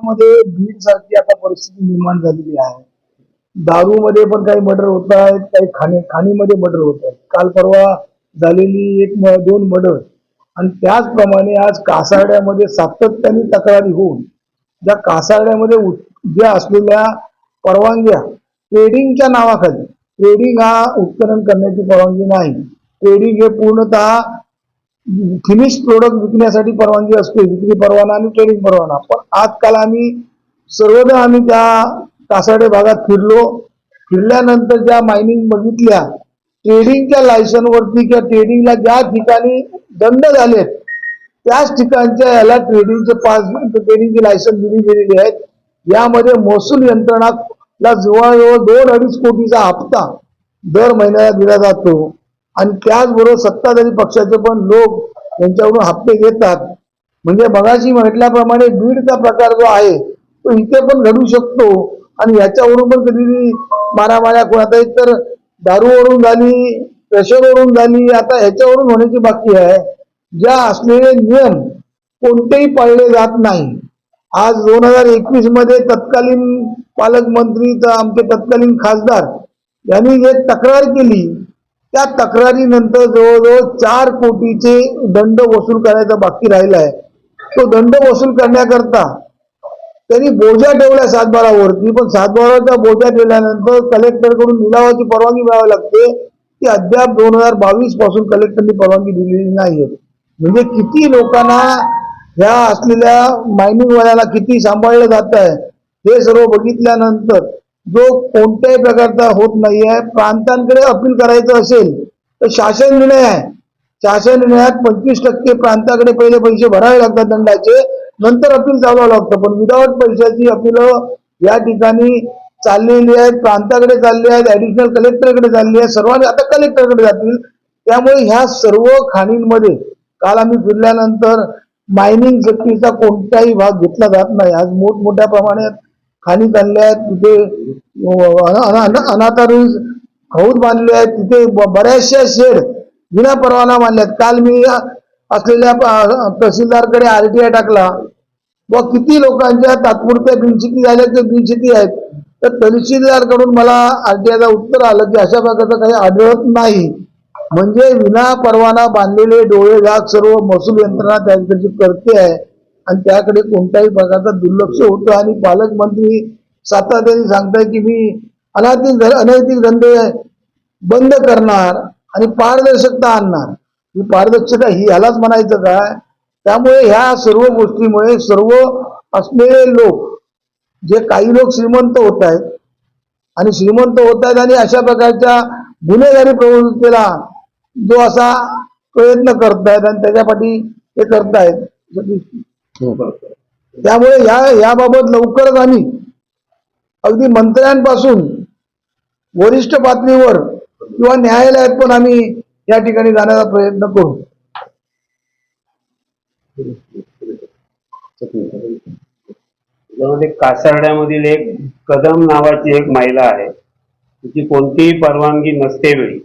मध्ये बीड सारखी आता परिस्थिती निर्माण झालेली आहे. दारूमध्ये पण काही मर्डर होत आहेत काही खाणे खाणीमध्ये मर्डर होत आहेत. काल परवा झालेली एक दोन मर्डर आणि त्याचप्रमाणे आज कासारड्यामध्ये सातत्याने तक्रारी होऊन ज्या कासारड्यामध्ये ज्या असलेल्या परवानग्या ट्रेडिंगच्या नावाखाली ट्रेडिंग हा उत्खनन करण्याची परवानगी नाही. ट्रेडिंग हे पूर्णतः फिनिश प्रोडक्ट विकण्यासाठी परवानगी असते विक्री परवाना आणि ट्रेडिंग परवाना. पण आजकाल आम्ही सर्वदा आम्ही त्या कासाडे भागात फिरलो. फिरल्यानंतर ज्या मायनिंग बघितल्या ट्रेडिंगच्या लायसनवरती किंवा ट्रेडिंगला ज्या ठिकाणी दंड झालेत त्याच ठिकाणच्या याला ट्रेडिंगचे पास ट्रेडिंगची लायसन दिली गेलेली आहेत. यामध्ये महसूल यंत्रणाला जवळजवळ दोन अडीच कोटीचा हप्ता दर महिन्याला दिला जातो. आणि त्याचबरोबर सत्ताधारी पक्षाचे पण लोक त्यांच्याकडून हप्ते घेतात. म्हणजे मगाशी म्हटल्याप्रमाणे बीडचा प्रकार जो आहे तो इथे पण घडू शकतो. आणि याच्यावरून पण कधी मारामाऱ्या कोणाचा एक तर दारूवरून झाली प्रेशरवरून झाली आता ह्याच्यावरून होण्याची बाकी आहे. ज्या असलेले नियम कोणतेही पाळले जात नाही. आज दोन हजार एकवीसमध्ये तत्कालीन पालकमंत्री आमचे तत्कालीन खासदार यांनी जे तक्रार केली त्या तक्रारीनंतर जवळजवळ चार कोटीचे दंड वसूल करायचा बाकी राहिला आहे. तो दंड वसूल करण्याकरता त्यांनी बोजा ठेवला सातबारावरती पण सातबाराचा बोजा ठेवल्यानंतर कलेक्टरकडून लिलावाची परवानगी मिळावी लागते. ती अद्याप दोन हजार बावीसपासून कलेक्टरनी परवानगी दिलेली नाहीये. म्हणजे किती लोकांना ह्या असलेल्या मायनिंगवाल्याला किती सांभाळलं जात आहे हे सर्व बघितल्यानंतर जो कोणत्याही प्रकारचा होत नाहीये प्रांतांकडे अपील करायचं असेल तर शासन निर्णय आहे. शासन निर्णयात पंचवीस टक्के प्रांताकडे पहिले पैसे भरावे लागतात दंडाचे नंतर अपील चालवावं लागतं. पण विदाऊट पैशाची अपील या ठिकाणी चाललेली आहेत प्रांताकडे चालली आहेत ऍडिशनल कलेक्टरकडे चालली आहे सर्वांनी आता कलेक्टरकडे जातील. त्यामुळे ह्या सर्व खाणींमध्ये काल आम्ही फिरल्यानंतर मायनिंग सेफ्टीचा कोणताही भाग घेतला जात नाही. आज मोठमोठ्या प्रमाणात खाली चालले आहेत तिथे अन- अन- हौद बांधले आहेत तिथे ब- बऱ्याचशा शेड विना परवाना बांधल्यात काल मी असलेल्या तहसीलदारकडे आर टी आय टाकला. व किती लोकांच्या तात्पुरत्या बिनशेती झाल्या ते बिनशेती आहेत. तर तहसीलदारकडून मला आर टी आरटीआयचं उत्तर आलं की अशा प्रकारचं काही आढळत नाही. म्हणजे विना परवाना बांधलेले डोळे झाक सर्व महसूल यंत्रणा त्यांच्याशी करते आहे. आणि त्याकडे कोणत्याही प्रकारचं दुर्लक्ष होतं. आणि पालकमंत्री सातत्याने सांगताय की मी अनैतिक ध- अनैतिक धंदे बंद करणार आणि पारदर्शकता आणणार. ही पारदर्शकता ही ह्यालाच म्हणायचं काय? त्यामुळे ह्या सर्व गोष्टीमुळे सर्व असलेले लोक जे काही लोक श्रीमंत होत आहेत आणि श्रीमंत होत आहेत आणि अशा प्रकारच्या गुन्हेगारी प्रवृत्तीला जो असा प्रयत्न करतायत आणि त्याच्यापाठी ते करतायत त्यामुळे या याबाबत लवकरच आम्ही अगदी मंत्र्यांपासून वरिष्ठ पातळीवर किंवा न्यायालयात पण आम्ही या ठिकाणी जाण्याचा प्रयत्न करू. त्यामध्ये कासारड्यामधील एक कदम नावाची एक महिला आहे. तिची कोणतीही परवानगी नसते वेळी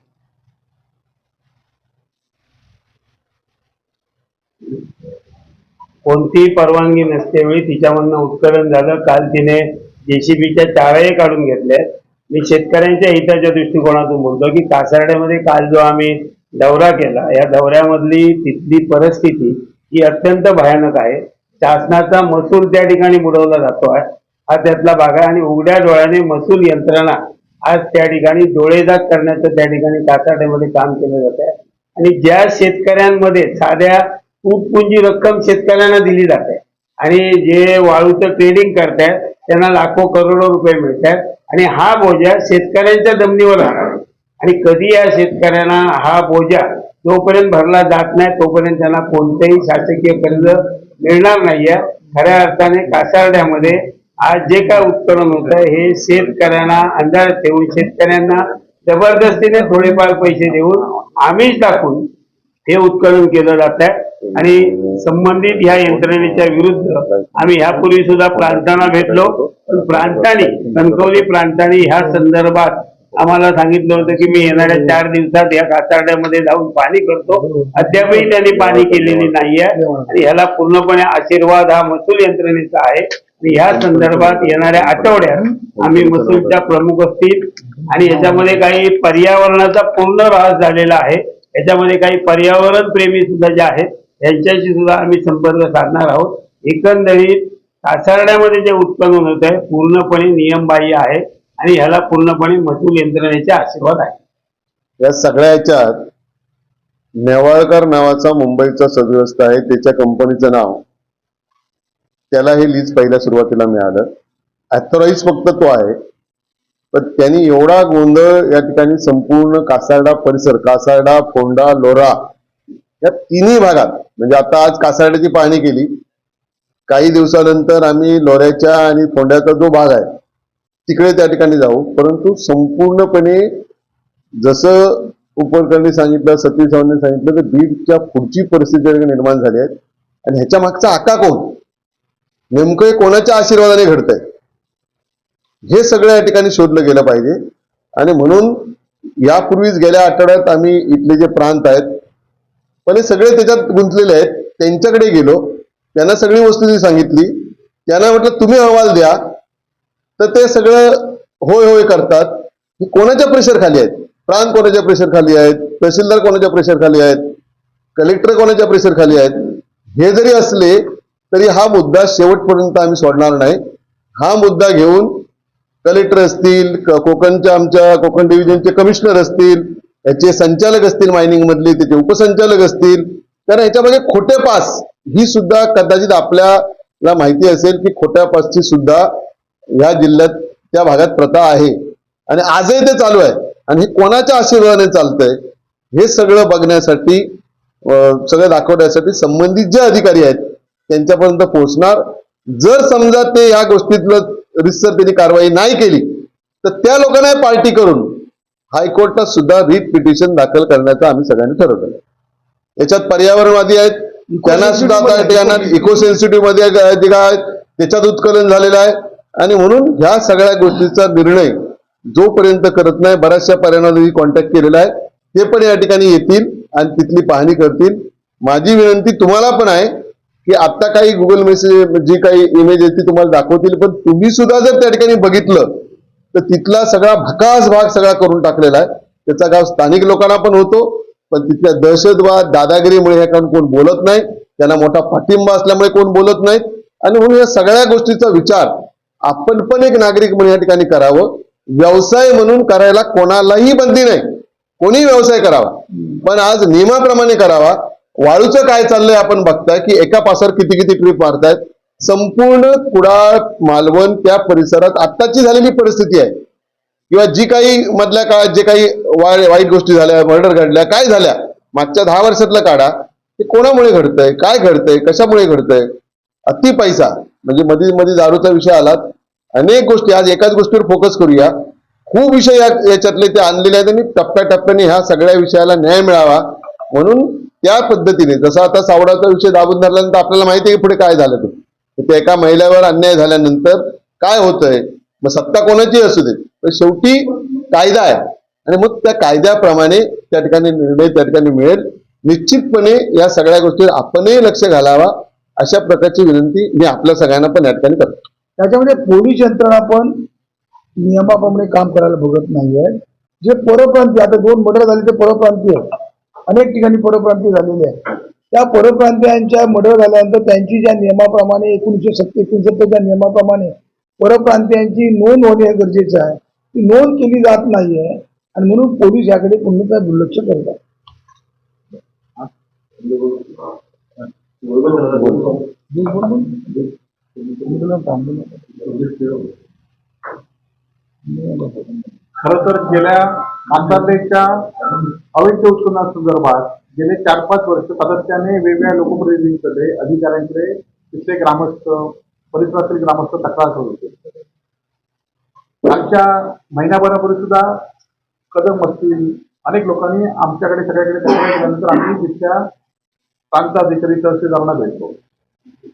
कोणतीही परवानगी नसते तिच्यामधनं उत्खनन झालं. काल तिने जेसीबीच्या चाव्याही काढून घेतल्या मी शेतकऱ्यांच्या हिताच्या दृष्टिकोनातून बोलतो की कासारड्यामध्ये काल जो आम्ही दौरा केला या दौऱ्यामधली तिथली परिस्थिती ही अत्यंत भयानक आहे. शासनाचा महसूल त्या ठिकाणी बुडवला जातो आहे. हा त्यातला भाग आहे आणि उघड्या डोळ्याने महसूल यंत्रणा आज त्या ठिकाणी डोळेदाग करण्याचं त्या ठिकाणी कासारड्यामध्ये काम केलं जात आहे. आणि ज्या शेतकऱ्यांमध्ये साध्या तुटपुंजी रक्कम शेतकऱ्यांना दिली जाते. आणि जे वाळूचं ट्रेडिंग करतायत त्यांना लाखो करोडो रुपये मिळतात आणि हा बोजा शेतकऱ्यांच्या जमिनीवर राहणार आणि कधी या शेतकऱ्यांना हा बोजा जोपर्यंत भरला जात नाही तोपर्यंत त्यांना कोणतेही शासकीय कर्ज मिळणार नाहीये. खऱ्या अर्थाने कासारड्यामध्ये आज जे काय उत्खनन होत हे शेतकऱ्यांना अंधार ठेवून शेतकऱ्यांना जबरदस्तीने थोडेफार पैसे देऊन आमिष दाखवून हे उत्खनन केलं जात आहे आणि संबंधित ह्या यंत्रणेच्या विरुद्ध आम्ही ह्यापूर्वी सुद्धा प्रांतांना भेटलो पण प्रांतांनी कणकवली प्रांतांनी ह्या संदर्भात आम्हाला सांगितलं होतं की मी येणाऱ्या चार दिवसात या कातारड्यामध्ये जाऊन पाणी करतो. अद्यापही त्यांनी पाणी केलेली नाहीये. आणि ह्याला पूर्णपणे आशीर्वाद हा महसूल यंत्रणेचा आहे. आणि ह्या संदर्भात येणाऱ्या आठवड्यात आम्ही महसूलच्या प्रमुख असतील. आणि याच्यामध्ये काही पर्यावरणाचा पूर्ण ऱ्हास झालेला आहे. याच्यामध्ये काही पर्यावरण प्रेमी सुद्धा जे आहेत यांच्याशी सुद्धा आम्ही संपर्क साधणार आहोत. एकंदरीत कासारड्यामध्ये जे उत्पन्न होत आहे पूर्णपणे नियमबाह्य आहे आणि ह्याला पूर्णपणे महसूल यंत्रणेचे आशीर्वाद आहे. या सगळ्या ह्याच्यात नेवाळकर नावाचा मुंबईचा सदव्यस्त आहे त्याच्या कंपनीचं नाव. त्याला हे लीज पहिल्या सुरुवातीला मिळालं. अथॉराईज फक्त तो आहे. पण त्यांनी एवढा गोंधळ या ठिकाणी संपूर्ण कासारडा परिसर कासारडा फोंडा लोरा या तिन्ही भागात म्हणजे आता आज कासारड्याची पाहणी केली काही दिवसानंतर आम्ही लोऱ्याच्या आणि फोंड्याचा जो भाग आहे तिकडे त्या ठिकाणी जाऊ. परंतु संपूर्णपणे जसं उपकरणी सांगितलं सतीश चव्हाणांनी सांगितलं तर बीडच्या पुढची परिस्थिती निर्माण झाली आहे आणि ह्याच्या मागचा आका कोण? नेमकं कोणाच्या आशीर्वादाने घडतंय? हे सगळं या ठिकाणी शोधलं गेलं पाहिजे. आणि म्हणून यापूर्वीच गेल्या आठवड्यात आम्ही इथले जे प्रांत आहेत पण हे सगळे त्याच्यात गुंतलेले आहेत. त्यांच्याकडे गेलो. त्यांना सगळी वस्तू सांगितली. त्यांना म्हटलं तुम्ही अहवाल द्या. तर ते सगळं होय होय करतात. की कोणाच्या प्रेशर खाली आहेत? प्रांत कोणाच्या प्रेशर खाली आहेत? तहसीलदार कोणाच्या प्रेशर खाली आहेत? कलेक्टर कोणाच्या प्रेशर खाली आहेत? हे जरी असले तरी हा मुद्दा शेवटपर्यंत आम्ही सोडणार नाही. हा मुद्दा घेऊन कलेक्टर असतील कोकणच्या आमच्या कोकण डिव्हिजनचे कमिशनर असतील याचे संचालक असतील मायनिंग मधले त्याचे उपसंचालक असतील. कारण याच्यामध्ये खोटे पास ही सुद्धा कदाचित आपल्याला माहिती असेल की खोट्या पासची सुद्धा या जिल्ह्यात त्या भागात प्रथा आहे. आणि आजही ते चालू आहे. आणि हे कोणाच्या आशीर्वादाने चालतंय हे सगळं बघण्यासाठी सगळं दाखवण्यासाठी संबंधित जे अधिकारी आहेत त्यांच्यापर्यंत पोहोचणार. जर समजा ते या गोष्टीतलं रिसर त्यांनी कारवाई नाही केली तर त्या लोकांना पार्टी करून हायकोर्टात सुद्धा रिट पिटिशन दाखल करण्याचं आम्ही सगळ्यांनी ठरवलं याच्यात पर्यावरणवादी आहेत त्यांना सुद्धा आता त्यांना इको सेन्सिटिव्हमध्ये आहेत, त्याच्यात उत्कलन झालेलं आहे. आणि म्हणून ह्या सगळ्या गोष्टीचा निर्णय जोपर्यंत करत नाही बऱ्याचशा पर्यावरणाने कॉन्टॅक्ट केलेला आहे. ते पण या ठिकाणी येतील आणि तिथली पाहणी करतील. माझी विनंती तुम्हाला पण आहे की आता काही गुगल मेसेज जी काही इमेज आहे ती तुम्हाला दाखवतील पण तुम्ही सुद्धा जर त्या ठिकाणी बघितलं तर तिथला सगळा भकास भाग सगळा करून टाकलेला आहे. त्याचा गाव स्थानिक लोकांना पण होतो पण तिथल्या दहशतवाद दादागिरीमुळे ह्या कारण कोण बोलत नाही त्यांना मोठा पाठिंबा असल्यामुळे कोण बोलत नाहीत आणि म्हणून या सगळ्या गोष्टीचा विचार आपण पण एक नागरिक म्हणून या ठिकाणी करावं. व्यवसाय म्हणून करायला कोणालाही बंदी नाही. कोणी व्यवसाय करावा. पण आज नियमाप्रमाणे करावा. वाळूचं काय चाललंय आपण बघताय की एका पासावर किती किती ट्रीप मारतायत. संपूर्ण कुडाळ मालवण त्या परिसरात आत्ताची झालेली परिस्थिती आहे. किंवा जी काही मधल्या काळात जे काही वाय- वाईट गोष्टी झाल्या मर्डर घडल्या काय झाल्या मागच्या दहा वर्षातलं काढा ते कोणामुळे घडतंय काय घडतंय कशामुळे घडतंय अति पैसा म्हणजे मध्ये मध्ये दारूचा विषय आलात अनेक गोष्टी आज एकाच गोष्टीवर फोकस करूया. खूप विषय याच्यातले ते आणलेले आहेत आणि टप्प्याटप्प्याने ह्या सगळ्या विषयाला न्याय मिळावा. म्हणून त्या पद्धतीने जसं आता सावडाचा विषय दाबून धरल्यानंतर आपल्याला माहिती आहे पुढे काय झालं ते. तर एका महिलेवर अन्याय झाल्यानंतर काय होतंय? मग सत्ता कोणाची असू दे. पण शेवटी कायदा आहे. आणि मग त्या कायद्याप्रमाणे त्या ठिकाणी निर्णय त्या ठिकाणी मिळेल. निश्चितपणे या सगळ्या गोष्टीवर आपणही लक्ष घालावा अशा प्रकारची विनंती मी आपल्या सगळ्यांना पण या ठिकाणी करतो. त्याच्यामध्ये पोलीस यंत्रणा पण नियमाप्रमाणे काम करायला बघत नाहीये. जे परप्रांतीय आता दोन मर्डर झाले ते परप्रांतीय अनेक ठिकाणी परप्रांतीय झालेले आहे त्या परप्रांतीयांच्या मर्डर झाल्यानंतर त्यांची ज्या नियमाप्रमाणे एकोणीशे सत्तर एकोणसत्तरच्या नियमाप्रमाणे परप्रांतीयांची नोंद होणे गरजेचं आहे. ती नोंद केली जात नाहीये आणि म्हणून पोलीस याकडे पूर्णतः दुर्लक्ष करतात. खर तर गेल्या आंतरदेशच्या अवैध उत्पन्नासंदर्भात गेले चार पाच वर्ष सातत्याने वेगवेगळ्या लोकप्रतिनिधींकडे अधिकाऱ्यांकडे तिथले ग्रामस्थ परिसरातील ग्रामस्थ तक्रार करत होते कालच्या महिनाभरापूर्वी सुद्धा कदम असतील अनेक लोकांनी आमच्याकडे सगळ्याकडे तक्रार केल्यानंतर आम्ही तिथल्या प्रांताधिकारी तहसीलदारांना भेटतो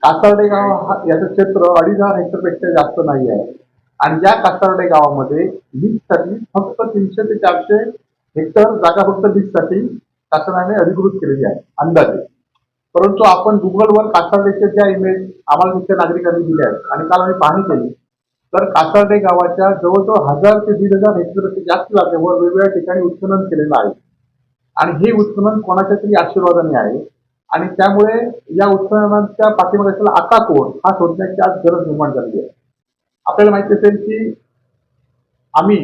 कासारडे गाव हा याचं क्षेत्र अडीच हजार हेक्टरपेक्षा जास्त नाही आहे. आणि या कासारडे गावामध्ये लीजसाठी फक्त तीनशे ते चारशे हेक्टर जागा फक्त लीजसाठी शासनाने अधिकृत केलेली आहे अंदाजे. परंतु आपण गुगलवर कासारडेच्या ज्या इमेज आम्हाला तिथल्या नागरिकांनी दिल्या आहेत आणि काल आम्ही पाहणी केली तर कासारडे गावाच्या जवळजवळ हजार ते दीड हजार हेक्टरपेक्षा जास्त जागेवर वेगवेगळ्या ठिकाणी उत्खनन केलेलं आहे. आणि हे उत्खनन कोणाच्या तरी आशीर्वादाने आहे आणि त्यामुळे या उत्खननाच्या पाठीमागे असलेला आता कोण हा शोधण्याची आज गरज निर्माण झाली आहे. आपल्याला माहिती असेल की आम्ही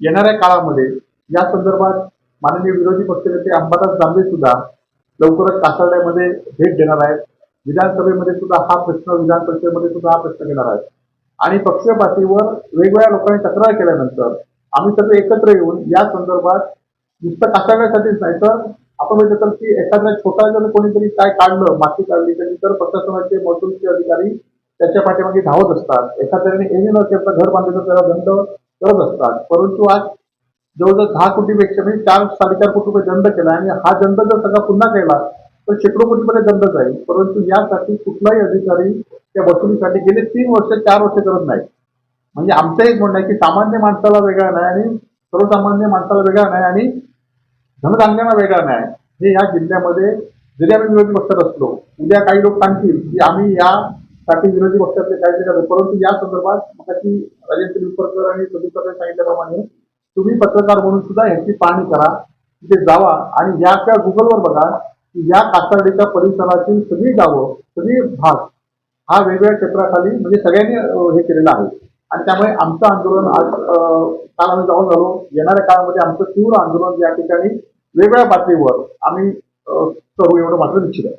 येणाऱ्या काळामध्ये या संदर्भात माननीय विरोधी पक्षनेते अंबादास दानवे सुद्धा लवकरच कासारड्यामध्ये भेट देणार आहेत. विधानसभेमध्ये सुद्धा हा प्रश्न विधान परिषदेमध्ये सुद्धा हा प्रश्न घेणार आहेत. आणि पक्षीय पातळीवर वेगवेगळ्या लोकांनी तक्रार केल्यानंतर आम्ही सगळे एकत्र येऊन या संदर्भात नुसतं कासारड्यासाठीच नाही तर आपण बघितलं तर की एखाद्या छोटा जर कोणीतरी काय काढलं माती काढली तरी तर प्रशासनाचे महसूलचे अधिकारी त्याच्या पाठीमागे धावत असतात. एखाद्याने एने न करता घर बांधलं त्याला दंड करत असतात. परंतु आज जवळजवळ दहा कोटीपेक्षा म्हणजे चार साडेचार कोटी रुपये दंड केला आणि हा दंड जर सगळा पुन्हा केला तर शेकडो कोटीमध्ये दंड जाईल. परंतु यासाठी कुठलाही अधिकारी त्या वसुलीसाठी गेले तीन वर्ष चार वर्ष करत नाही म्हणजे आमचं एक म्हणणं आहे की सामान्य माणसाला वेगळा नाही आणि सर्वसामान्य माणसाला वेगळा नाही आणि धनधान्यांना वेगळा नाही हे या जिल्ह्यामध्ये जरी आम्ही विरोधी पक्षात असलो उद्या काही लोक सांगतील की आम्ही यासाठी विरोधी पक्षातले काहीतरी करतो. परंतु या संदर्भात मगाशी राजेंद्र निपरकर आणि प्रदीप सांगितल्याप्रमाणे तुम्ही पत्रकार म्हणून सुद्धा ह्याची पाहणी करा तिथे जावा आणि या त्या गुगलवर बघा की या कासारडीच्या परिसरातील सगळी गावं सगळी भाग हा वेगवेगळ्या क्षेत्राखाली म्हणजे सगळ्यांनी हे केलेलं आहे. आणि त्यामुळे आमचं आंदोलन आज काल आम्ही जाऊन झालो. येणाऱ्या काळामध्ये आमचं तीव्र आंदोलन या ठिकाणी वेगवेगळ्या पातळीवर आम्ही करू एवढं मात्र निश्चित आहे.